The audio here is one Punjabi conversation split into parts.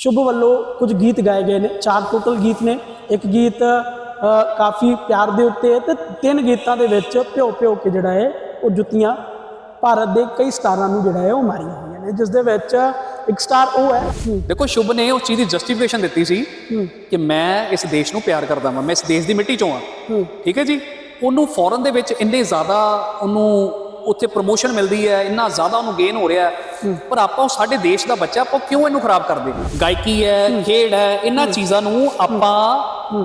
ਸ਼ੁਭ ਵੱਲੋਂ ਕੁਝ ਗੀਤ ਗਾਏ ਗਏ ਨੇ ਚਾਰ ਟੋਟਲ ਗੀਤ ਨੇ। ਇੱਕ ਗੀਤ ਕਾਫੀ ਪਿਆਰ ਦੇ ਉੱਤੇ ਹੈ ਤੇ ਤਿੰਨ ਗੀਤਾਂ ਦੇ ਵਿੱਚ ਭਿਓ ਭਿਓ ਕੇ ਜਿਹੜਾ ਹੈ ਉਹ ਜੁੱਤੀਆਂ ਭਾਰਤ ਦੇ ਕਈ ਸਟਾਰਾਂ ਨੂੰ ਜਿਹੜਾ ਹੈ ਉਹ ਮਾਰੀਆਂ ਹੋਈਆਂ ਨੇ ਜਿਸ ਦੇ ਵਿੱਚ ਇੱਕ ਸਟਾਰ ਉਹ ਹੈ। ਦੇਖੋ ਸ਼ੁਭ ਨੇ ਉਸ ਚੀਜ਼ ਦੀ ਜਸਟੀਫਿਕੇਸ਼ਨ ਦਿੱਤੀ ਸੀ ਕਿ ਮੈਂ ਇਸ ਦੇਸ਼ ਨੂੰ ਪਿਆਰ ਕਰਦਾ ਹਾਂ ਮੈਂ ਇਸ ਦੇਸ਼ ਦੀ ਮਿੱਟੀ ਚੋਂ ਹੂੰ। ਠੀਕ ਹੈ ਜੀ? ਉਹਨੂੰ ਫੋਰਨ ਦੇ ਵਿੱਚ ਇੰਨੇ ਜ਼ਿਆਦਾ ਉਹਨੂੰ ਉੱਥੇ ਪ੍ਰੋਮੋਸ਼ਨ ਮਿਲਦੀ ਹੈ ਇੰਨਾ ਜ਼ਿਆਦਾ ਉਹਨੂੰ ਗੇਨ ਹੋ ਰਿਹਾ ਹੈ। ਪਰ ਆਪਾਂ ਉਹ ਸਾਡੇ ਦੇਸ਼ ਦਾ ਬੱਚਾ ਆਪਾਂ ਕਿਉਂ ਇਹਨੂੰ ਖਰਾਬ ਕਰਦੇ? ਗਾਇਕੀ ਹੈ ਖੇਡ ਹੈ ਇਹਨਾਂ ਚੀਜ਼ਾਂ ਨੂੰ ਆਪਾਂ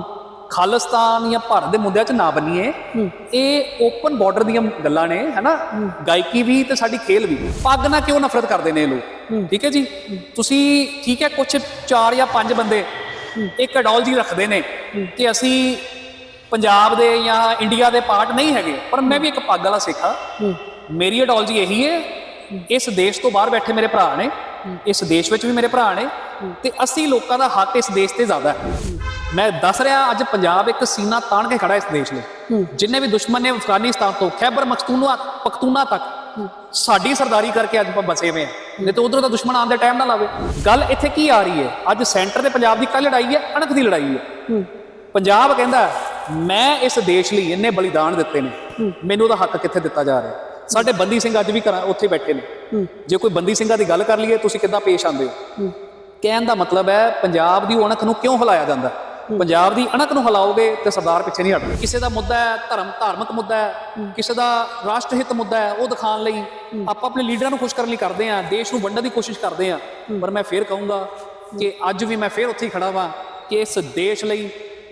ਖਾਲਿਸਤਾਨ ਜਾਂ ਭਾਰਤ ਦੇ ਮੁੱਦਿਆਂ 'ਚ ਨਾ ਬੰਨੀਏ। ਇਹ ਓਪਨ ਬਾਰਡਰ ਦੀਆਂ ਗੱਲਾਂ ਨੇ ਹੈਨਾ? ਗਾਇਕੀ ਵੀ ਤੇ ਸਾਡੀ ਖੇਲ ਵੀ। ਪੱਗ ਨਾਲ ਕਿਉਂ ਨਫ਼ਰਤ ਕਰਦੇ ਨੇ ਇਹ ਲੋਕ? ਠੀਕ ਹੈ ਜੀ? ਤੁਸੀਂ ਠੀਕ ਹੈ ਕੁਝ ਚਾਰ ਜਾਂ ਪੰਜ ਬੰਦੇ ਇੱਕ ਆਈਡੀਓਲੋਜੀ ਰੱਖਦੇ ਨੇ ਕਿ ਅਸੀਂ ਪੰਜਾਬ ਦੇ ਜਾਂ ਇੰਡੀਆ ਦੇ ਪਾਰਟ ਨਹੀਂ ਹੈਗੇ ਪਰ ਮੈਂ ਵੀ ਇੱਕ ਪੱਗ ਵਾਲਾ ਸਿੱਖ। ਮੇਰੀ ਆਈਡੀਓਲੋਜੀ ਇਹੀ ਹੈ ਇਸ ਦੇਸ਼ ਤੋਂ ਬਾਹਰ ਬੈਠੇ ਮੇਰੇ ਭਰਾ ਨੇ, ਇਸ ਦੇਸ਼ ਵਿੱਚ ਵੀ ਮੇਰੇ ਭਰਾ ਨੇ ਤੇ ਅਸੀਂ ਲੋਕਾਂ ਦਾ ਹੱਕ ਇਸ ਦੇਸ਼ ਤੇ ਜ਼ਿਆਦਾ ਹੈ। ਮੈਂ ਦੱਸ ਰਿਹਾ ਅੱਜ ਪੰਜਾਬ ਇੱਕ ਸੀਨਾ ਤਾਣ ਕੇ ਖੜਾ ਇਸ ਦੇਸ਼ ਲਈ। ਜਿੰਨੇ ਵੀ ਦੁਸ਼ਮਣ ਨੇ ਅਫਗਾਨਿਸਤਾਨ ਤੋਂ, ਖੈਬਰ ਮਖਤੂਨਾ ਪਖਤੂਨਾ ਤੱਕ ਸਾਡੀ ਸਰਦਾਰੀ ਕਰਕੇ ਅੱਜ ਆਪਾਂ ਬਸੇ ਹੋਏ ਹਾਂ। ਨਹੀਂ ਤਾਂ ਉਧਰੋਂ ਤਾਂ ਦੁਸ਼ਮਣ ਆਉਣ ਦੇ ਟਾਈਮ ਨਾ ਲਾਵੇ। ਗੱਲ ਇੱਥੇ ਕੀ ਆ ਰਹੀ ਹੈ? ਅੱਜ ਸੈਂਟਰ ਤੇ ਪੰਜਾਬ ਦੀ ਕੱਲ ਲੜਾਈ ਹੈ, ਅਣਖ ਦੀ ਲੜਾਈ ਹੈ। ਪੰਜਾਬ ਕਹਿੰਦਾ ਮੈਂ ਇਸ ਦੇਸ਼ ਲਈ ਇੰਨੇ ਬਲੀਦਾਨ ਦਿੱਤੇ ਨੇ। ਮੈਨੂੰ ਉਹਦਾ ਹੱਕ ਕਿੱਥੇ ਦਿੱਤਾ ਜਾ ਰਿਹਾ ਸਾਡੇ ਬੰਦੀ ਸਿੰਘ ਅੱਜ ਵੀ ਘਰਾਂ ਉੱਥੇ ਬੈਠੇ ਨੇ। ਜੇ ਕੋਈ ਬੰਦੀ ਸਿੰਘਾਂ ਦੀ ਗੱਲ ਕਰ ਲਈਏ ਤੁਸੀਂ ਕਿੱਦਾਂ ਪੇਸ਼ ਆਉਂਦੇ ਹੋ? ਕਹਿਣ ਦਾ ਮਤਲਬ ਹੈ ਪੰਜਾਬ ਦੀ ਅਣਖ ਨੂੰ ਕਿਉਂ ਹਿਲਾਇਆ ਜਾਂਦਾ? ਪੰਜਾਬ ਦੀ ਅਣਖ ਨੂੰ ਹਿਲਾਓਗੇ ਤੇ ਸਰਦਾਰ ਪਿੱਛੇ ਨਹੀਂ ਹਟਦੇ। ਕਿਸੇ ਦਾ ਮੁੱਦਾ ਹੈ ਧਰਮ ਧਾਰਮਿਕ ਮੁੱਦਾ ਹੈ ਕਿਸੇ ਦਾ ਰਾਸ਼ਟਰ ਹਿੱਤ ਮੁੱਦਾ ਹੈ ਉਹ ਦਿਖਾਉਣ ਲਈ ਆਪਾਂ ਆਪਣੇ ਲੀਡਰਾਂ ਨੂੰ ਖੁਸ਼ ਕਰਨ ਲਈ ਕਰਦੇ ਹਾਂ ਦੇਸ਼ ਨੂੰ ਵੰਡਣ ਦੀ ਕੋਸ਼ਿਸ਼ ਕਰਦੇ ਹਾਂ। ਪਰ ਮੈਂ ਫੇਰ ਕਹੂੰਗਾ ਕਿ ਅੱਜ ਵੀ ਮੈਂ ਫੇਰ ਉੱਥੇ ਹੀ ਖੜਾ ਵਾਂ ਕਿ ਇਸ ਦੇਸ਼ ਲਈ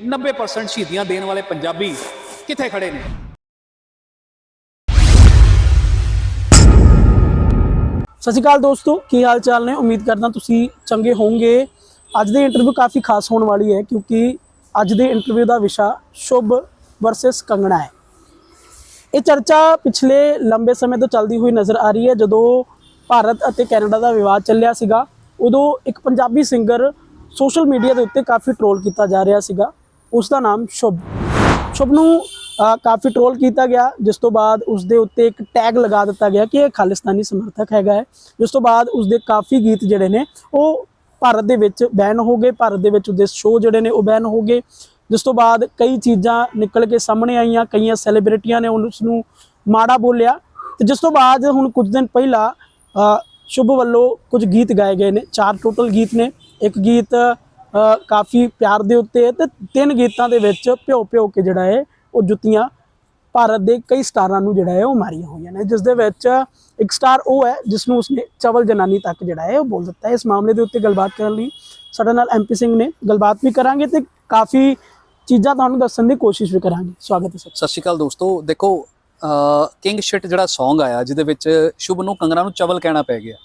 90% ਸ਼ਹੀਦੀਆਂ ਦੇਣ ਵਾਲੇ ਪੰਜਾਬੀ ਕਿੱਥੇ ਖੜੇ ਨੇ? ਸਤਿ ਸ਼੍ਰੀ ਅਕਾਲ ਦੋਸਤੋ, ਕੀ ਹਾਲ ਚਾਲ ਨੇ? ਉਮੀਦ ਕਰਦਾ ਤੁਸੀਂ ਚੰਗੇ ਹੋਵੋਗੇ। ਅੱਜ ਦੀ ਇੰਟਰਵਿਊ ਕਾਫੀ ਖਾਸ ਹੋਣ ਵਾਲੀ ਹੈ ਕਿਉਂਕਿ ਅੱਜ ਦੇ ਇੰਟਰਵਿਊ ਦਾ ਵਿਸ਼ਾ ਸ਼ੁਭ ਵਰਸਸ ਕੰਗਣਾ ਹੈ। ਇਹ ਚਰਚਾ ਪਿਛਲੇ ਲੰਬੇ ਸਮੇਂ ਤੋਂ ਚੱਲਦੀ ਹੋਈ ਨਜ਼ਰ ਆ ਰਹੀ ਹੈ। ਜਦੋਂ ਭਾਰਤ ਅਤੇ ਕੈਨੇਡਾ ਦਾ ਵਿਵਾਦ ਚੱਲਿਆ ਸੀਗਾ, ਉਦੋਂ ਇੱਕ ਪੰਜਾਬੀ ਸਿੰਗਰ ਸੋਸ਼ਲ ਮੀਡੀਆ ਦੇ ਉੱਤੇ ਕਾਫੀ ਟ੍ਰੋਲ ਕੀਤਾ ਜਾ ਰਿਹਾ ਸੀਗਾ। ਉਸ ਦਾ ਨਾਮ ਸ਼ੁਭ। ਸ਼ੁਭ ਨੂੰ ਕਾਫੀ ਟ੍ਰੋਲ ਕੀਤਾ ਗਿਆ ਜਿਸ ਤੋਂ ਬਾਅਦ ਉਸ ਦੇ ਉੱਤੇ ਇੱਕ ਟੈਗ ਲਗਾ ਦਿੱਤਾ ਗਿਆ ਕਿ ਇਹ ਖਾਲਿਸਤਾਨੀ ਸਮਰਥਕ ਹੈਗਾ ਹੈ। ਜਿਸ ਤੋਂ ਬਾਅਦ ਉਸ ਦੇ ਕਾਫੀ ਗੀਤ ਜਿਹੜੇ ਨੇ ਉਹ ਭਾਰਤ ਦੇ ਵਿੱਚ ਬੈਨ ਹੋ ਗਏ ਭਾਰਤ ਦੇ ਵਿੱਚ ਉਹਦੇ ਸ਼ੋਅ ਜਿਹੜੇ ਨੇ ਉਹ ਬੈਨ ਹੋ ਗਏ। ਜਿਸ ਤੋਂ ਬਾਅਦ ਕਈ ਚੀਜ਼ਾਂ ਨਿਕਲ ਕੇ ਸਾਹਮਣੇ ਆਈਆਂ ਕਈਆਂ ਸੈਲੀਬ੍ਰਿਟੀਆਂ ਨੇ ਉਸ ਨੂੰ ਮਾੜਾ ਬੋਲਿਆ। ਤੇ ਜਿਸ ਤੋਂ ਬਾਅਦ ਹੁਣ ਕੁਝ ਦਿਨ ਪਹਿਲਾਂ ਅ, ਸ਼ੁਭ ਵੱਲੋਂ ਕੁਝ ਗੀਤ ਗਾਏ ਗਏ ਨੇ ਚਾਰ ਟੋਟਲ ਗੀਤ ਨੇ। ਇੱਕ ਗੀਤ ਕਾਫੀ ਪਿਆਰ ਦੇ ਉੱਤੇ ਹੈ ਤੇ ਤਿੰਨ ਗੀਤਾਂ ਦੇ ਵਿੱਚ ਭਿਓ ਭਿਓ ਕੇ ਜਿਹੜਾ ਹੈ ਉਹ ਜੁੱਤੀਆਂ ਭਾਰਤ ਦੇ ਕਈ ਸਟਾਰਾਂ ਨੂੰ ਜਿਹੜਾ ਹੈ ਉਹ ਮਾਰੀਆਂ ਹੋਈਆਂ ਨੇ ਜਿਸ ਦੇ ਵਿੱਚ ਇੱਕ ਸਟਾਰ ਉਹ ਹੈ ਜਿਸ ਨੂੰ ਉਸਨੇ ਚਵਲ ਜਨਾਨੀ ਤੱਕ ਜਿਹੜਾ ਹੈ ਉਹ ਬੋਲ ਦਿੱਤਾ ਹੈ। ਇਸ ਮਾਮਲੇ ਦੇ ਉੱਤੇ ਗੱਲਬਾਤ ਕਰਨ ਲਈ ਸਾਡੇ ਨਾਲ ਐਮਪੀ ਸਿੰਘ ਨੇ ਗੱਲਬਾਤ ਵੀ ਕਰਾਂਗੇ ਤੇ ਕਾਫੀ ਚੀਜ਼ਾਂ ਤੁਹਾਨੂੰ ਦੱਸਣ ਦੀ ਕੋਸ਼ਿਸ਼ ਵੀ ਕਰਾਂਗੇ। ਸਵਾਗਤ ਹੈ ਸਰ। ਸਤਿ ਸ਼੍ਰੀ ਅਕਾਲ ਦੋਸਤੋ। ਦੇਖੋ ਕਿੰਗ ਸ਼ਿਟ ਜਿਹੜਾ Song ਆਇਆ ਜਿਹਦੇ ਵਿੱਚ ਸ਼ੁਭ ਨੂੰ ਕੰਗਣਾ ਨੂੰ ਚਵਲ ਕਹਿਣਾ ਪੈ ਗਿਆ।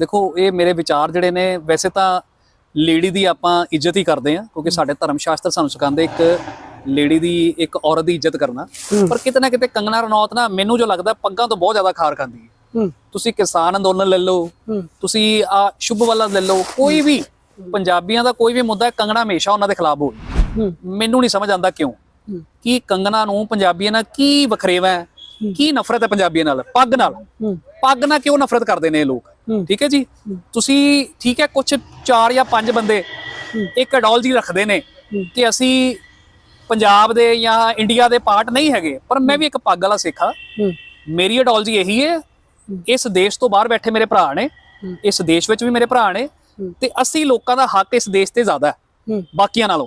ਦੇਖੋ ਇਹ ਮੇਰੇ ਵਿਚਾਰ ਜਿਹੜੇ ਨੇ ਵੈਸੇ ਤਾਂ ਲੇਡੀ ਦੀ ਆਪਾਂ ਇੱਜ਼ਤ ਹੀ ਕਰਦੇ ਆ ਕਿਉਂਕਿ ਸਾਡੇ ਧਰਮ ਸ਼ਾਸਤਰ ਸਾਨੂੰ ਸਿਖਾਉਂਦੇ ਇੱਕ ਲੇਡੀ ਦੀ ਇੱਕ ਔਰਤ ਦੀ ਇੱਜ਼ਤ ਕਰਨਾ। ਪਰ ਕਿਤੇ ਨਾ ਕਿਤੇ ਕੰਗਣਾ ਰਣੌਤ ਨਾ ਮੈਨੂੰ ਜੋ ਲੱਗਦਾ ਪੱਗਾਂ ਤੋਂ ਬਹੁਤ ਜ਼ਿਆਦਾ ਖਾਰ ਖਾਂਦੀ ਹੈ। ਤੁਸੀਂ ਕਿਸਾਨ ਅੰਦੋਲਨ ਲੈ ਲਓ ਤੁਸੀਂ ਆ ਸ਼ੁਭ ਵਾਲਾ ਲੈ ਲਓ ਕੋਈ ਵੀ ਪੰਜਾਬੀਆਂ ਦਾ ਕੋਈ ਵੀ ਮੁੱਦਾ ਹੈ, ਕੰਗਣਾ ਹਮੇਸ਼ਾ ਉਹਨਾਂ ਦੇ ਖਿਲਾਫ ਹੋਈ ਮੈਨੂੰ ਨਹੀਂ ਸਮਝ ਆਉਂਦਾ ਕਿਉਂ? ਕਿ ਕੰਗਣਾ ਨੂੰ ਪੰਜਾਬੀਆਂ ਨਾਲ ਕੀ ਵਖਰੇਵਾ ਹੈ ਕੀ ਨਫ਼ਰਤ ਹੈ ਪੰਜਾਬੀਆਂ ਨਾਲ? ਪੱਗ ਨਾਲ। ਪੱਗ ਨਾਲ ਕਿਉਂ ਨਫ਼ਰਤ ਕਰਦੇ ਨੇ ਇਹ ਲੋਕ। ਠੀਕ ਹੈ ਜੀ? ਤੁਸੀਂ ਠੀਕ ਹੈ ਕੁਝ ਚਾਰ ਜਾਂ ਪੰਜ ਬੰਦੇ ਇੱਕ ਆਈਡੀਓਲੋਜੀ ਰੱਖਦੇ ਨੇ ਕਿ ਅਸੀਂ ਪੰਜਾਬ ਦੇ ਜਾਂ ਇੰਡੀਆ ਦੇ ਪਾਰਟ ਨਹੀਂ ਹੈਗੇ ਪਰ ਮੈਂ ਵੀ ਇੱਕ ਪੱਗ ਵਾਲਾ ਸਿੱਖ ਹੂੰ। ਮੇਰੀ ਆਈਡੀਓਲੋਜੀ ਇਹੀ ਹੈ ਇਸ ਦੇਸ਼ ਤੋਂ ਬਾਹਰ ਬੈਠੇ ਮੇਰੇ ਭਰਾ ਨੇ ਇਸ ਦੇਸ਼ ਵਿੱਚ ਵੀ ਮੇਰੇ ਭਰਾ ਨੇ ਤੇ ਅਸੀਂ ਲੋਕਾਂ ਦਾ ਹੱਕ ਇਸ ਦੇਸ਼ ਤੇ ਜ਼ਿਆਦਾ ਹੈ ਬਾਕੀਆਂ ਨਾਲੋਂ।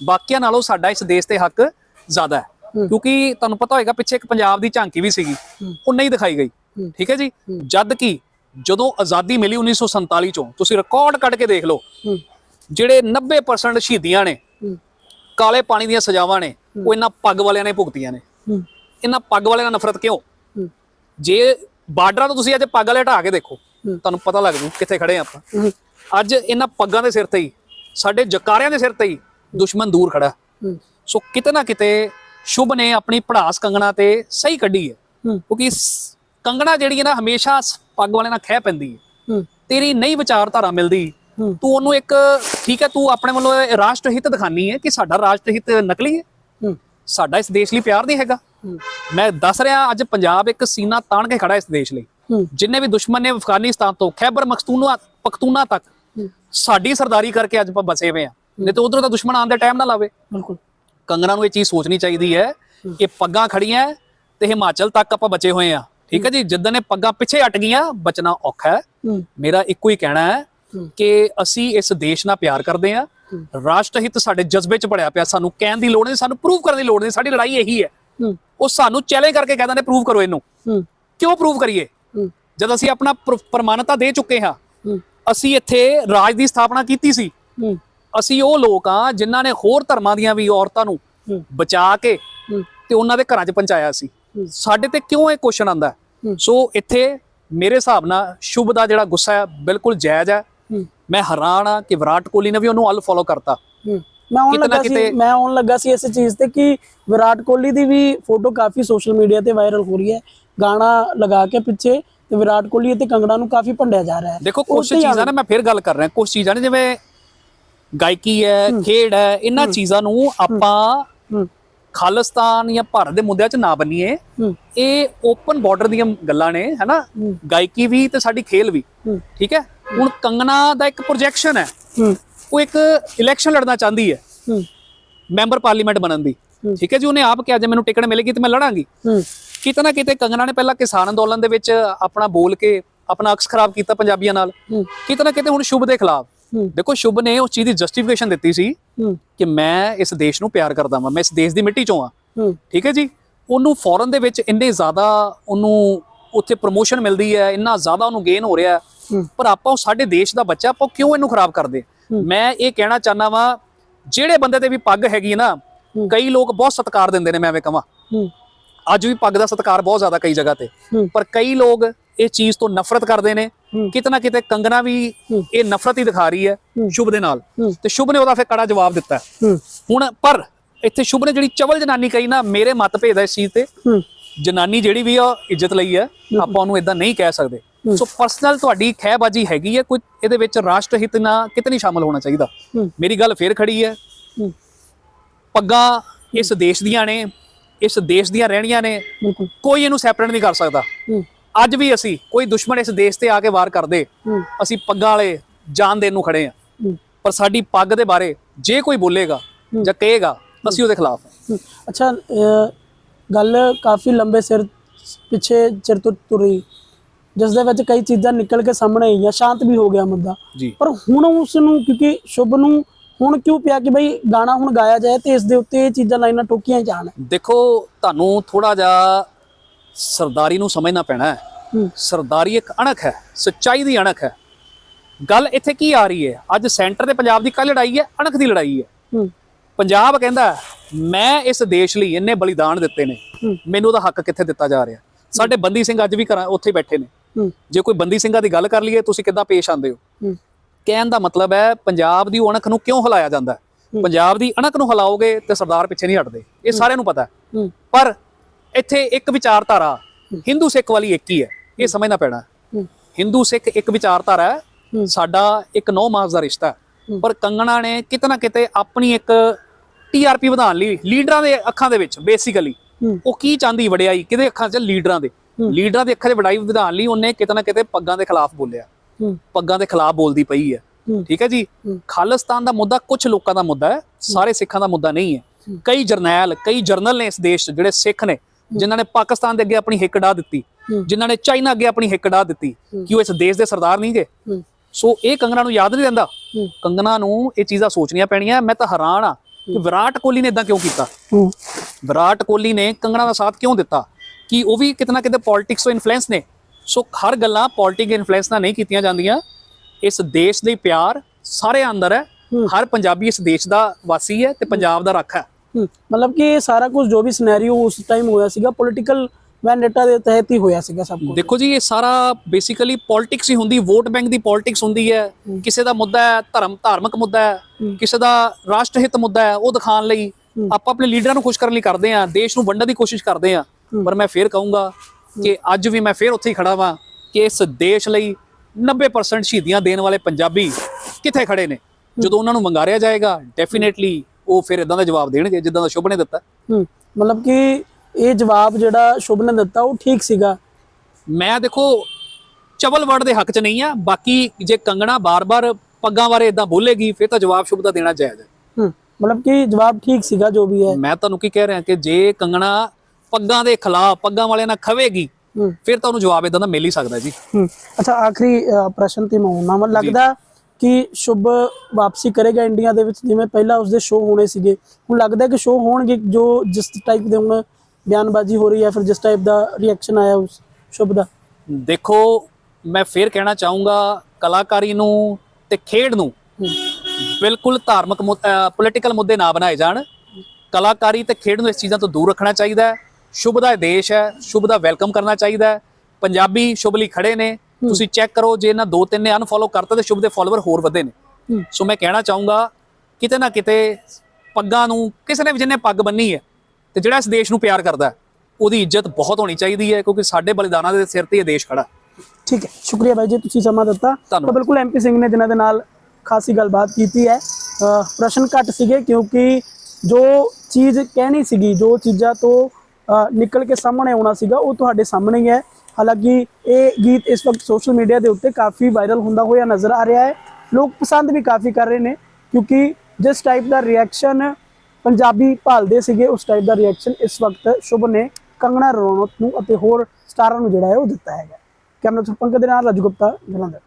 ਬਾਕੀਆਂ ਨਾਲੋਂ ਸਾਡਾ ਇਸ ਦੇਸ਼ ਤੇ ਹੱਕ ਜ਼ਿਆਦਾ ਹੈ। ਕਿਉਂਕਿ ਤੁਹਾਨੂੰ ਪਤਾ ਹੋਏਗਾ ਪਿੱਛੇ ਇੱਕ ਪੰਜਾਬ ਦੀ ਝਾਂਕੀ ਵੀ ਸੀਗੀ ਉਹ ਨਹੀਂ ਦਿਖਾਈ ਗਈ ਠੀਕ ਹੈ ਜੀ? ਜਦ ਕਿ ਜਦੋਂ ਆਜ਼ਾਦੀ ਮਿਲੀ 1947 ਚੋਂ ਤੁਸੀਂ ਰਿਕਾਰਡ ਕੱਢ ਕੇ ਦੇਖ ਲਓ ਜਿਹੜੇ 90% ਸ਼ਹੀਦੀਆਂ ਨੇ ਕਾਲੇ ਪਾਣੀ ਦੀਆਂ ਸਜ਼ਾਵਾਂ ਨੇ ਉਹ ਇਹਨਾਂ ਪੱਗ ਵਾਲਿਆਂ ਨੇ ਭੁਗਤੀਆਂ ਨੇ। ਇਹਨਾਂ ਪੱਗ ਵਾਲਿਆਂ ਨਾਲ ਨਫ਼ਰਤ ਕਿਉਂ? ਜੇ ਬਾਰਡਰਾਂ ਤੋਂ ਤੁਸੀਂ ਅੱਜ ਪੱਗ ਵਾਲੇ ਹਟਾ ਕੇ ਦੇਖੋ ਤੁਹਾਨੂੰ ਪਤਾ ਲੱਗ ਜੂ ਕਿੱਥੇ ਖੜੇ ਆਪਾਂ। ਅੱਜ ਇਹਨਾਂ ਪੱਗਾਂ ਦੇ ਸਿਰ ਤੇ ਹੀ ਸਾਡੇ ਜਕਾਰਿਆਂ ਦੇ ਸਿਰ ਤੇ ਹੀ ਦੁਸ਼ਮਣ ਦੂਰ ਖੜਾ। ਸੋ ਕਿਤੇ ਨਾ ਕਿਤੇ ਸ਼ੁਭ ਨੇ ਆਪਣੀ ਪੜਾਸ ਕੰਗਣਾ ਤੇ ਸਹੀ ਕੱਢੀ ਹੈ। ਕਿਉਂਕਿ ਕੰਗਣਾ ਜਿਹੜੀ ਹੈ ਨਾ ਹਮੇਸ਼ਾ ਪੱਗ ਵਾਲੇ ਨਾਲ ਖਹਿ ਪੈਂਦੀ ਹੈ। ਤੇਰੀ ਨਹੀਂ ਵਿਚਾਰਧਾਰਾ ਮਿਲਦੀ। ਤੂੰ ਉਹਨੂੰ ਇੱਕ ਠੀਕ ਹੈ ਤੂੰ ਆਪਣੇ ਵੱਲੋਂ ਰਾਸ਼ਟਰ ਹਿੱਤ ਦਿਖਾਨੀ ਹੈ ਕਿ ਸਾਡਾ ਰਾਸ਼ਟਰ ਹਿੱਤ ਨਕਲੀ ਹੈ? ਸਾਡਾ ਇਸ ਦੇਸ਼ ਲਈ ਪਿਆਰ ਨਹੀਂ ਹੈਗਾ। ਮੈਂ ਦੱਸ ਰਿਹਾ ਅੱਜ ਪੰਜਾਬ ਇੱਕ ਸੀਨਾ ਤਾਣ ਕੇ ਖੜਾ ਇਸ ਦੇਸ਼ ਲਈ। ਜਿੰਨੇ ਵੀ ਦੁਸ਼ਮਣ ਨੇ ਅਫਗਾਨਿਸਤਾਨ ਤੋਂ ਖੈਬਰ ਮਖਤੂਨਾ ਪਖਤੂਨਾ ਤੱਕ ਸਾਡੀ ਸਰਦਾਰੀ ਕਰਕੇ ਅੱਜ ਆਪਾਂ ਬਸੇ ਹੋਏ ਆ ਨਹੀਂ ਤੇ ਉਧਰੋਂ ਤਾਂ ਦੁਸ਼ਮਣ ਆਉਣ ਦਾ ਟਾਈਮ ਨਾ ਲਾਵੇ। ਬਿਲਕੁਲ। ਕੰਗਣਾ ਨੂੰ ਇਹ ਚੀਜ਼ ਸੋਚਣੀ ਚਾਹੀਦੀ ਹੈ ਕਿ ਪੱਗਾਂ ਖੜੀਆਂ ਤੇ ਹਿਮਾਚਲ ਤੱਕ ਆਪਾਂ ਬਚੇ ਹੋਏ ਆ ਠੀਕ ਹੈ ਜੀ? ਜਿੱਦਣ ਇਹ ਪੱਗਾਂ ਪਿੱਛੇ ਹਟ ਗਈਆਂ ਬਚਣਾ ਔਖਾ ਹੈ। ਮੇਰਾ ਇੱਕੋ ਹੀ ਕਹਿਣਾ ਹੂੰ। ਕਿ ਅਸੀਂ ਇਸ ਦੇਸ਼ ਨਾਲ ਪਿਆਰ ਕਰਦੇ ਆ ਰਾਸ਼ਟਰ ਹਿੱਤ ਸਾਡੇ ਜਜ਼ਬੇ 'ਚ ਪੜਿਆ ਪਿਆ। ਸਾਨੂੰ ਕਹਿਣ ਦੀ ਲੋੜ ਨਹੀਂ ਸਾਨੂੰ ਪ੍ਰੂਵ ਕਰਨ ਦੀ ਲੋੜ ਨਹੀਂ। ਸਾਡੀ ਲੜਾਈ ਇਹੀ ਹੈ। ਉਹ ਸਾਨੂੰ ਚੈਲੰਜ ਕਰਕੇ ਕਹਿੰਦੇ ਨੇ ਪ੍ਰੂਵ ਕਰੋ ਇਹਨੂੰ। ਕਿਉਂ ਪ੍ਰੂਵ ਕਰੀਏ? ਜਦ ਅਸੀਂ ਆਪਣਾ ਪ੍ਰ- ਪ੍ਰਮਾਣਤਾ ਦੇ ਚੁੱਕੇ ਹਾਂ। ਅਸੀਂ ਇੱਥੇ ਰਾਜ ਦੀ ਸਥਾਪਨਾ ਕੀਤੀ ਸੀ। ਅਸੀਂ ਉਹ ਲੋਕ ਆ ਜਿਨ੍ਹਾਂ ਨੇ ਹੋਰ ਧਰਮਾਂ ਦੀਆਂ ਵੀ ਔਰਤਾਂ ਨੂੰ ਬਚਾ ਕੇ ਤੇ ਉਹਨਾਂ ਦੇ ਘਰਾਂ 'ਚ ਪਹੁੰਚਾਇਆ ਸੀ। ਸਾਡੇ ਤੇ ਕਿਉਂ ਇਹ ਕੁਐਸਚਨ ਆਂਦਾ। ਸੋ ਇੱਥੇ ਮੇਰੇ ਹਿਸਾਬ ਨਾਲ ਸ਼ੁਭ ਦਾ ਜਿਹੜਾ ਗੁੱਸਾ ਹੈ ਬਿਲਕੁਲ ਜਾਇਜ਼ ਹੂੰ। ਮੈਂ ਹੈਰਾਨ ਆ ਕਿ ਵਿਰਾਟ ਕੋਹਲੀ ਨੇ ਵੀ ਉਹਨੂੰ ਅਲ ਫੋਲੋ ਕਰਤਾ। ਮੈਂ ਆਉਣ ਲੱਗਾ ਸੀ ਮੈਂ ਆਉਣ ਲੱਗਾ ਸੀ ਇਸ ਚੀਜ਼ ਤੇ ਕਿ ਵਿਰਾਟ ਕੋਹਲੀ ਦੀ ਵੀ ਫੋਟੋ ਕਾਫੀ ਸੋਸ਼ਲ ਮੀਡੀਆ ਤੇ ਵਾਇਰਲ ਹੋ ਰਹੀ ਹੈ। ਗਾਣਾ ਲਗਾ ਕੇ ਪਿੱਛੇ ਤੇ ਵਿਰਾਟ ਕੋਹਲੀ ਅਤੇ ਕੰਗਣਾ ਨੂੰ ਕਾਫੀ ਭੰਡਿਆ ਜਾ ਰਿਹਾ ਹੈ। ਦੇਖੋ ਕੁਝ ਤੇ ਚੀਜ਼ਾਂ ਨਾ ਮੈਂ ਫਿਰ ਗੱਲ ਕਰ ਰਿਹਾ ਕੁਝ ਚੀਜ਼ਾਂ ਨੇ ਜਿਵੇਂ ਗਾਇਕੀ ਹੈ ਖੇਡ ਹੈ ਇਹਨਾਂ ਚੀਜ਼ਾਂ ਨੂੰ ਆਪਾਂ ਖਾਲਿਸਤਾਨ ਜਾਂ ਭਾਰਤ ਦੇ ਮੁੱਦਿਆਂ 'ਚ ਨਾ ਬੰਨੀਏ। ਇਹ ਓਪਨ ਬਾਰਡਰ ਦੀਆਂ ਗੱਲਾਂ ਨੇ ਹੈਨਾ। ਗਾਇਕੀ ਵੀ ਤੇ ਸਾਡੀ ਖੇਲ ਵੀ। ਠੀਕ ਹੈ? ਹੁਣ ਕੰਗਨਾ ਦਾ ਇੱਕ ਪ੍ਰੋਜੈਕਸ਼ਨ ਹੈ। ਉਹ ਇੱਕ ਇਲੈਕਸ਼ਨ ਲੜਨਾ ਚਾਹੁੰਦੀ ਹੈ। ਮੈਂਬਰ ਪਾਰਲੀਮੈਂਟ ਬਣਨ ਦੀ। ਠੀਕ ਹੈ ਜੀ? ਉਹਨੇ ਆਪ ਕਿਹਾ ਜੇ ਮੈਨੂੰ ਟਿਕਟ ਮਿਲੇਗੀ ਤੇ ਮੈਂ ਲੜਾਂਗੀ। ਕਿਤੇ ਨਾ ਕਿਤੇ ਕੰਗਨਾ ਨੇ ਪਹਿਲਾਂ ਕਿਸਾਨ ਅੰਦੋਲਨ ਦੇ ਵਿੱਚ ਆਪਣਾ ਬੋਲ ਕੇ ਆਪਣਾ ਅਕਸ ਖਰਾਬ ਕੀਤਾ ਪੰਜਾਬੀਆਂ ਨਾਲ। ਕਿਤੇ ਨਾ ਕਿਤੇ ਹੁਣ ਸ਼ੁਭ ਦੇ ਖਿਲਾਫ। ਦੇਖੋ ਸ਼ੁਭ ਨੇ ਉਸ ਚੀਜ਼ ਦੀ ਜਸਟੀਫਿਕੇਸ਼ਨ ਦਿੱਤੀ ਸੀ ਕਿ ਮੈਂ ਇਸ ਦੇਸ਼ ਨੂੰ ਪਿਆਰ ਕਰਦਾ ਹਾਂ ਮੈਂ ਇਸ ਦੇਸ਼ ਦੀ ਮਿੱਟੀ ਚੋਂ ਆ ਠੀਕ ਹੈ ਜੀ? ਉਹਨੂੰ ਫੋਰਨ ਦੇ ਵਿੱਚ ਇੰਨੇ ਜ਼ਿਆਦਾ ਉਹਨੂੰ ਉੱਥੇ ਪ੍ਰੋਮੋਸ਼ਨ ਮਿਲਦੀ ਹੈ ਇੰਨਾ ਜ਼ਿਆਦਾ ਉਹਨੂੰ ਗੇਨ ਹੋ ਰਿਹਾ ਹੈ। ਪਰ ਆਪਾਂ ਉਹ ਸਾਡੇ ਦੇਸ਼ ਦਾ ਬੱਚਾ ਆਪਾਂ ਕਿਉਂ ਇਹਨੂੰ ਖਰਾਬ ਕਰਦੇ? ਮੈਂ ਇਹ ਕਹਿਣਾ ਚਾਹਨਾ ਵਾਂ ਜਿਹੜੇ ਬੰਦੇ ਤੇ ਵੀ ਪੱਗ ਹੈਗੀ ਨਾ ਕਈ ਲੋਕ ਬਹੁਤ ਸਤਿਕਾਰ ਦਿੰਦੇ ਨੇ ਮੈਂ ਐਵੇਂ ਕਹਾਂ। ਅੱਜ ਵੀ ਪੱਗ ਦਾ ਸਤਿਕਾਰ ਬਹੁਤ ਜ਼ਿਆਦਾ ਕਈ ਜਗ੍ਹਾ ਤੇ। ਪਰ ਕਈ ਲੋਕ ਇਹ ਚੀਜ਼ ਤੋਂ ਨਫ਼ਰਤ ਕਰਦੇ ਨੇ। ਹੂੰ। ਕਿਤੇ ਕੰਗਨਾ ਵੀ। ਇਹ ਨਫ਼ਰਤ ਹੀ ਦਿਖਾ ਰਹੀ ਹੈ ਸ਼ੁਭ ਦੇ ਨਾਲ। ਤੇ ਸ਼ੁਭ ਨੇ ਉਹਦਾ ਫਿਰ ਕੜਾ ਜਵਾਬ ਦਿੱਤਾ। ਹੁਣ ਪਰ ਇੱਥੇ ਸ਼ੁਭ ਨੇ ਜਿਹੜੀ ਚਵਲ ਜਨਾਨੀ ਕਹੀ ਨਾ ਮੇਰੇ ਮਤਭੇਦ ਹੈ ਇਸ ਚੀਜ਼ ਤੇ। ਜਨਾਨੀ ਜਿਹੜੀ ਵੀ ਆ ਇੱਜ਼ਤ ਲਈ ਹੈ ਆਪਾਂ ਉਹਨੂੰ ਇਦਾਂ ਨਹੀਂ ਕਹਿ ਸਕਦੇ। ਸੋ ਪਰਸਨਲ ਤੁਹਾਡੀ ਖਹਿਬਾਜੀ ਹੈਗੀ ਹੈ ਕੋਈ ਇਹਦੇ ਵਿੱਚ ਰਾਸ਼ਟਰ ਹਿੱਤ ਨਾ ਕਿਤੇ ਨਹੀਂ ਸ਼ਾਮਲ ਹੋਣਾ ਚਾਹੀਦਾ। ਮੇਰੀ ਗੱਲ ਫੇਰ ਖੜੀ ਹੈ। ਪੱਗਾਂ ਇਸ ਦੇਸ਼ ਦੀਆਂ ਨੇ ਇਸ ਦੇਸ਼ ਦੀਆਂ ਰਹਿਣੀਆਂ ਨੇ। ਕੋਈ ਇਹਨੂੰ ਸੈਪਰੇਟ ਨਹੀਂ ਕਰ ਸਕਦਾ। ਅੱਜ ਵੀ ਅਸੀਂ ਕੋਈ ਦੁਸ਼ਮਣ ਇਸ ਦੇਸ਼ ਤੇ ਆ ਕੇ ਵਾਰ ਕਰਦੇ। ਅਸੀਂ ਪੱਗਾਂ ਵਾਲੇ ਜਾਨ ਦੇਣ ਨੂੰ ਖੜੇ ਆ। ਪਰ ਸਾਡੀ ਪੱਗ ਦੇ ਬਾਰੇ ਜੇ ਕੋਈ ਬੋਲੇਗਾ ਜਾਂ ਕਹੇਗਾ ਅਸੀਂ ਉਹਦੇ ਖਿਲਾਫ ਹਾਂ। ਅੱਛਾ ਗੱਲ ਕਾਫੀ ਲੰਬੇ ਸਿਰ ਪਿੱਛੇ ਚਿਰ ਤੋਂ ਤੁਰੀ ਜਿਸ ਦੇ ਵਿੱਚ ਕਈ ਚੀਜ਼ਾਂ ਨਿਕਲ ਕੇ ਸਾਹਮਣੇ ਆਈਆਂ ਸ਼ਾਂਤ ਵੀ ਹੋ ਗਿਆ ਮੁੱਦਾ ਜੀ। ਪਰ ਹੁਣ ਉਸ ਨੂੰ ਕਿਉਂਕਿ ਸ਼ੁਭ ਨੂੰ ਹੁਣ ਕਿਉਂ ਪਿਆ ਕਿ ਬਈ ਗਾਣਾ ਹੁਣ ਗਾਇਆ ਜਾਏ ਤੇ ਇਸ ਦੇ ਉੱਤੇ ਇਹ ਚੀਜ਼ਾਂ ਲਾਈਨਾਂ ਟੋਕੀਆਂ ਜਾਣ? ਦੇਖੋ ਤੁਹਾਨੂੰ ਥੋੜਾ ਜਿਹਾ ਸਰਦਾਰੀ ਨੂੰ ਸਮਝਣਾ ਪੈਣਾ ਹੈ। ਹੂੰ। ਸਰਦਾਰੀ ਇੱਕ ਅਣਖ ਹੈ ਸੱਚਾਈ ਦੀ ਅਣਖ ਹੈ। ਗੱਲ ਇੱਥੇ ਕੀ ਆ ਰਹੀ ਹੈ? ਅੱਜ ਸੈਂਟਰ ਤੇ ਪੰਜਾਬ ਦੀ ਕੱਲ ਲੜਾਈ ਹੈ ਅਣਖ ਦੀ ਲੜਾਈ ਹੈ। ਹੂੰ। ਪੰਜਾਬ ਕਹਿੰਦਾ ਮੈਂ ਇਸ ਦੇਸ਼ ਲਈ ਇੰਨੇ ਬਲੀਦਾਨ ਦਿੱਤੇ ਨੇ। ਮੈਨੂੰ ਉਹਦਾ ਹੱਕ ਕਿੱਥੇ ਦਿੱਤਾ ਜਾ ਰਿਹਾ? ਸਾਡੇ ਬੰਦੀ ਸਿੰਘ ਅੱਜ ਵੀ ਘਰਾਂ ਉੱਥੇ ਬੈਠੇ ਨੇ। ਜੇ ਕੋਈ ਬੰਦੀ ਸਿੰਘਾਂ ਦੀ ਗੱਲ ਕਰ ਲਈਏ ਤੁਸੀਂ ਕਿੱਦਾਂ ਪੇਸ਼ ਆਉਂਦੇ ਹੋ? ਕਹਿਣ ਦਾ ਮਤਲਬ ਹੈ ਪੰਜਾਬ ਦੀ ਅਣਖ ਨੂੰ ਕਿਉਂ ਹਿਲਾਇਆ ਜਾਂਦਾ ਪੰਜਾਬ ਦੀ ਅਣਖ ਨੂੰ ਹਿਲਾਓਗੇ ਤੇ ਸਰਦਾਰ ਪਿੱਛੇ ਨਹੀਂ ਹਟਦੇ। ਇਹ ਸਾਰਿਆਂ ਨੂੰ ਪਤਾ ਪਰ ਇੱਥੇ ਇੱਕ ਵਿਚਾਰਧਾਰਾ ਹਿੰਦੂ ਸਿੱਖ ਵਾਲੀ ਇੱਕ ਹੀ ਹੈ। ਇਹ ਸਮਝਣਾ ਪੈਣਾ ਹਿੰਦੂ ਸਿੱਖ ਇੱਕ ਵਿਚਾਰਧਾਰਾ ਹੈ। ਸਾਡਾ ਇੱਕ ਨੌ ਮਾਸ ਦਾ ਰਿਸ਼ਤਾ ਪਰ ਕੰਗਣਾ ਨੇ ਕਿਤੇ ਨਾ ਕਿਤੇ ਆਪਣੀ ਇੱਕ ਟੀਆਰਪੀ ਵਧਾਉਣ ਲਈ ਲੀਡਰਾਂ ਦੇ ਅੱਖਾਂ ਦੇ ਵਿੱਚ ਬੇਸਿਕਲੀ ਉਹ ਕੀ ਚਾਹੁੰਦੀ ਵਡਿਆਈ? ਕਿਹਦੇ ਅੱਖਾਂ 'ਚ? ਲੀਡਰਾਂ ਦੇ। ਲੀਡਰਾਂ ਦੇ ਅੱਖਾਂ 'ਚ ਵਡਾਈ ਵਧਾਉਣ ਲਈ ਉਹਨੇ ਕਿਤੇ ਨਾ ਕਿਤੇ ਪੱਗਾਂ ਦੇ ਖਿਲਾਫ ਬੋਲਿਆ। ਪੱਗਾਂ ਦੇ ਖਿਲਾਫ ਬੋਲਦੀ ਪਈ ਹੈ। ਠੀਕ ਹੈ ਜੀ। ਖਾਲਿਸਤਾਨ ਦਾ ਮੁੱਦਾ ਕੁਝ ਲੋਕਾਂ ਦਾ ਮੁੱਦਾ ਹੈ ਸਾਰੇ ਸਿੱਖਾਂ ਦਾ ਮੁੱਦਾ ਨਹੀਂ ਹੈ। ਕਈ ਜਰਨੈਲ ਕਈ ਜਰਨਲ ਨੇ ਇਸ ਦੇਸ਼ 'ਚ ਜਿਹੜੇ ਸਿੱਖ ਨੇ ਜਿਨ੍ਹਾਂ ਨੇ ਪਾਕਿਸਤਾਨ ਦੇ ਅੱਗੇ ਆਪਣੀ ਹਿੱਕ ਡਾ ਦਿੱਤੀ। ਜਿਨ੍ਹਾਂ ਨੇ ਚਾਈਨਾ ਅੱਗੇ ਆਪਣੀ ਹਿੱਕ ਡਾ ਦਿੱਤੀ ਕਿ ਉਹ ਇਸ ਦੇਸ਼ ਦੇ ਸਰਦਾਰ ਨਹੀਂ ਗਏ ਸੋ ਇਹ ਕੰਗਨਾ ਨੂੰ ਯਾਦ ਨਹੀਂ ਰਹਿੰਦਾ। ਹੂੰ। ਕੰਗਨਾ ਨੂੰ ਇਹ ਚੀਜ਼ਾਂ ਸੋਚਣੀਆਂ ਪੈਣੀਆਂ ਮੈਂ ਤਾਂ ਹੈਰਾਨ ਆ ਕਿ ਵਿਰਾਟ ਕੋਹਲੀ ਨੇ ਇਦਾਂ ਕਿਉਂ ਕੀਤਾ? ਹੂੰ ਵਿਰਾਟ ਕੋਹਲੀ ਨੇ ਕੰਗਣਾ ਦਾ ਸਾਥ ਕਿਉਂ ਦਿੱਤਾ? ਕਿ ਉਹ ਵੀ ਕਿਤਨਾ ਕਿਤੇ ਪੋਲਿਟਿਕਸ ਤੋਂ ਇਨਫਲੂਐਂਸ ਨੇ। ਸੋ ਹਰ ਗੱਲਾਂ ਪੋਲਿਟਿਕ ਇਨਫਲੂਐਂਸ ਨਾਲ ਨਹੀਂ ਕੀਤੀਆਂ ਜਾਂਦੀਆਂ। ਇਸ ਦੇਸ਼ ਲਈ ਪਿਆਰ ਸਾਰੇ ਅੰਦਰ ਹੈ। ਹਰ ਪੰਜਾਬੀ ਇਸ ਦੇਸ਼ ਦਾ ਵਾਸੀ ਹੈ ਤੇ ਪੰਜਾਬ ਦਾ ਰੱਖ ਹੈ। ਹੂੰ। ਮਤਲਬ ਕਿ ਇਹ ਸਾਰਾ ਕੁਝ ਜੋ ਵੀ ਸਿਨੈਰੀਓ ਉਸ ਟਾਈਮ ਹੋਇਆ ਸੀਗਾ ਪੋਲਿਟੀਕਲ ਵੈਂਡੇਟਾ ਦੇ ਤਹਿਤ ਹੀ ਹੋਇਆ ਸੀਗਾ ਸਭ ਕੁਝ ਦੇਖੋ ਜੀ ਇਹ ਸਾਰਾ ਬੇਸਿਕਲੀ ਪੋਲਿਟਿਕਸ ਹੀ ਹੁੰਦੀ ਵੋਟ ਬੈਂਕ ਦੀ ਪੋਲਿਟਿਕਸ ਹੁੰਦੀ ਹੈ। ਕਿਸੇ ਦਾ ਮੁੱਦਾ ਹੈ ਧਰਮ ਧਾਰਮਿਕ ਮੁੱਦਾ ਹੈ ਕਿਸੇ ਦਾ ਰਾਸ਼ਟਰ ਹਿੱਤ ਮੁੱਦਾ ਹੈ ਉਹ ਦਿਖਾਉਣ ਲਈ ਆਪਾਂ ਆਪਣੇ ਲੀਡਰਾਂ ਨੂੰ ਖੁਸ਼ ਕਰਨ ਲਈ ਕਰਦੇ ਆ ਦੇਸ਼ ਨੂੰ ਵੰਡਣ ਦੀ ਕੋਸ਼ਿਸ਼ ਕਰਦੇ ਆ ਪਰ ਮੈਂ ਫੇਰ ਕਹੂੰਗਾ ਕਿ ਅੱਜ ਵੀ ਮੈਂ ਫੇਰ ਉੱਥੇ ਹੀ ਖੜਾ ਵਾਂ ਕਿ ਇਸ ਦੇਸ਼ ਲਈ 90% ਸ਼ਹੀਦੀਆਂ ਦੇਣ ਵਾਲੇ ਪੰਜਾਬੀ ਕਿੱਥੇ ਖੜੇ ਨੇ? ਜਦੋਂ ਉਹਨਾਂ ਨੂੰ ਮੰਗਾਰਿਆ ਜਾਏਗਾ ਡੈਫੀਨੇਟਲੀ ਉਹ ਫਿਰ ਇਦਾਂ ਦਾ ਜਵਾਬ ਦੇਣਗੇ ਜਿੱਦਾਂ ਦਾ ਸ਼ੁਭ ਨੇ ਦਿੱਤਾ। ਮਤਲਬ ਕਿ ਇਹ ਜਵਾਬ ਜਿਹੜਾ ਸ਼ੁਭ ਨੇ ਦਿੱਤਾ ਉਹ ਠੀਕ ਸੀਗਾ। ਮੈਂ ਦੇਖੋ ਚਵਲ ਵਰਡ ਦੇ ਹੱਕ 'ਚ ਨਹੀਂ ਆ ਬਾਕੀ ਜੇ ਕੰਗਣਾ ਬਾਰ-ਬਾਰ ਪੱਗਾਂ ਬਾਰੇ ਇਦਾਂ ਬੋਲੇਗੀ ਫਿਰ ਤਾਂ ਜਵਾਬ ਸ਼ੁਭ ਦਾ ਦੇਣਾ ਜਾਇਜ਼ ਹੈ। ਮਤਲਬ ਕਿ ਜਵਾਬ ਠੀਕ ਸੀਗਾ ਜੋ ਵੀ ਹੈ। ਮੈਂ ਤੁਹਾਨੂੰ ਕੀ ਕਹਿ ਰਿਹਾ ਕਿ ਜੇ ਕੰਗਣਾ ਪੱਗਾਂ ਦੇ ਖਿਲਾਫ ਪੱਗਾਂ ਵਾਲਿਆਂ ਨਾਲ ਖਵੇਗੀ ਫਿਰ ਤਾਂ ਉਹਨੂੰ ਜਵਾਬ ਇਦਾਂ ਦਾ ਮਿਲ ਹੀ ਸਕਦਾ ਜੀ। ਅੱਛਾ ਆਖਰੀ ਪ੍ਰਸ਼ਨ ਤੇ ਮੈਂ ਆਉਣਾ ਮਨ ਲੱਗਦਾ ਕਿ ਸ਼ੁਭ ਵਾਪਸੀ ਕਰੇਗਾ ਇੰਡੀਆ ਦੇ ਵਿੱਚ ਜਿਵੇਂ ਪਹਿਲਾਂ ਉਸਦੇ ਸ਼ੋਅ ਹੋਣੇ ਸੀਗੇ। ਹੁਣ ਲੱਗਦਾ ਕਿ ਸ਼ੋਅ ਹੋਣਗੇ ਜੋ ਜਿਸ ਟਾਈਪ ਦੇ ਹੁਣ ਬਿਆਨਬਾਜ਼ੀ ਹੋ ਰਹੀ ਹੈ ਫਿਰ ਜਿਸ ਟਾਈਪ ਦਾ ਰਿਐਕਸ਼ਨ ਆਇਆ ਉਸ ਸ਼ੁਭ ਦਾ? ਦੇਖੋ ਮੈਂ ਫੇਰ ਕਹਿਣਾ ਚਾਹੂੰਗਾ ਕਲਾਕਾਰੀ ਨੂੰ ਤੇ ਖੇਡ ਨੂੰ ਬਿਲਕੁਲ ਧਾਰਮਿਕ ਪੋਲੀਟੀਕਲ ਮੁੱਦੇ ਨਾ ਬਣਾਏ ਜਾਣ। ਕਲਾਕਾਰੀ ਤੇ ਖੇਡ ਨੂੰ ਇਸ ਚੀਜ਼ਾਂ ਤੋਂ ਦੂਰ ਰੱਖਣਾ ਚਾਹੀਦਾ ਹੈ। ਸ਼ੁਭ ਦਾ ਦੇਸ਼ ਹੈ ਸ਼ੁਭ ਦਾ ਵੈਲਕਮ ਕਰਨਾ ਚਾਹੀਦਾ ਹੈ। ਪੰਜਾਬੀ ਸ਼ੁਭ ਲਈ ਖੜੇ ਨੇ। ਤੁਸੀਂ ਚੈੱਕ ਕਰੋ ਜੇ ਇਹਨਾਂ ਦੋ ਤਿੰਨ ਨੇ ਅਨਫੋਲੋ ਕਰਤਾ ਤੇ ਸ਼ੁਭ ਦੇ ਫਾਲੋਅਰ ਹੋਰ ਵਧੇ ਨੇ। ਸੋ ਮੈਂ ਕਹਿਣਾ ਚਾਹੂੰਗਾ ਕਿਤੇ ਨਾ ਕਿਤੇ ਪੱਗਾਂ ਨੂੰ ਕਿਸੇ ਨੇ ਵੀ ਜਿਹਨੇ ਪੱਗ ਬੰਨੀ ਹੈ ਤੇ ਜਿਹੜਾ ਇਸ ਦੇਸ਼ ਨੂੰ ਪਿਆਰ ਕਰਦਾ ਉਹਦੀ ਇੱਜ਼ਤ ਬਹੁਤ ਹੋਣੀ ਚਾਹੀਦੀ ਹੈ ਕਿਉਂਕਿ ਸਾਡੇ ਬਲੀਦਾਨਾਂ ਦੇ ਸਿਰ ਤੇ ਇਹ ਦੇਸ਼ ਖੜਾ। ਠੀਕ ਹੈ। ਸ਼ੁਕਰੀਆ ਭਾਈ ਜੀ ਤੁਸੀਂ ਸਮਾਂ ਦਿੱਤਾ। ਤਾਂ। ਬਿਲਕੁਲ ਐਮਪੀ ਸਿੰਘ ਨੇ ਜਿਨ੍ਹਾਂ ਦੇ ਨਾਲ ਖਾਸੀ ਗੱਲਬਾਤ ਕੀਤੀ ਹੈ। ਪ੍ਰਸ਼ਨ ਘੱਟ ਸੀਗੇ ਕਿਉਂਕਿ ਜੋ ਚੀਜ਼ ਕਹਿਣੀ ਸੀਗੀ ਜੋ ਚੀਜ਼ਾਂ ਤੋਂ ਨਿਕਲ ਕੇ ਸਾਹਮਣੇ ਆਉਣਾ ਸੀਗਾ ਉਹ ਤੁਹਾਡੇ ਸਾਹਮਣੇ ਹੀ ਹੈ। ਹਾਲਾਂਕਿ ਇਹ ਗੀਤ ਇਸ ਵਕਤ ਸੋਸ਼ਲ ਮੀਡੀਆ ਦੇ ਉੱਤੇ ਕਾਫੀ ਵਾਇਰਲ ਹੁੰਦਾ ਹੋਇਆ ਨਜ਼ਰ ਆ ਰਿਹਾ ਹੈ। ਲੋਕ ਪਸੰਦ ਵੀ ਕਾਫੀ ਕਰ ਰਹੇ ਨੇ ਕਿਉਂਕਿ ਜਿਸ ਟਾਈਪ ਦਾ ਰਿਐਕਸ਼ਨ ਪੰਜਾਬੀ ਭਾਲਦੇ ਸੀਗੇ, ਉਸ ਟਾਈਪ ਦਾ ਰਿਐਕਸ਼ਨ ਇਸ ਵਕਤ ਸ਼ੁਭ ਨੇ ਕੰਗਣਾ ਰਣੌਤ ਨੂੰ ਅਤੇ ਹੋਰ ਸਟਾਰਾਂ ਨੂੰ ਜਿਹੜਾ ਹੈ ਉਹ ਦਿੱਤਾ ਹੈਗਾ। ਕੈਮਰਾ ਤੋਂ ਪੰਕਜ ਦੇ ਨਾਲ ਰਾਜੂ ਗੁਪਤਾ, ਜਲੰਧਰ।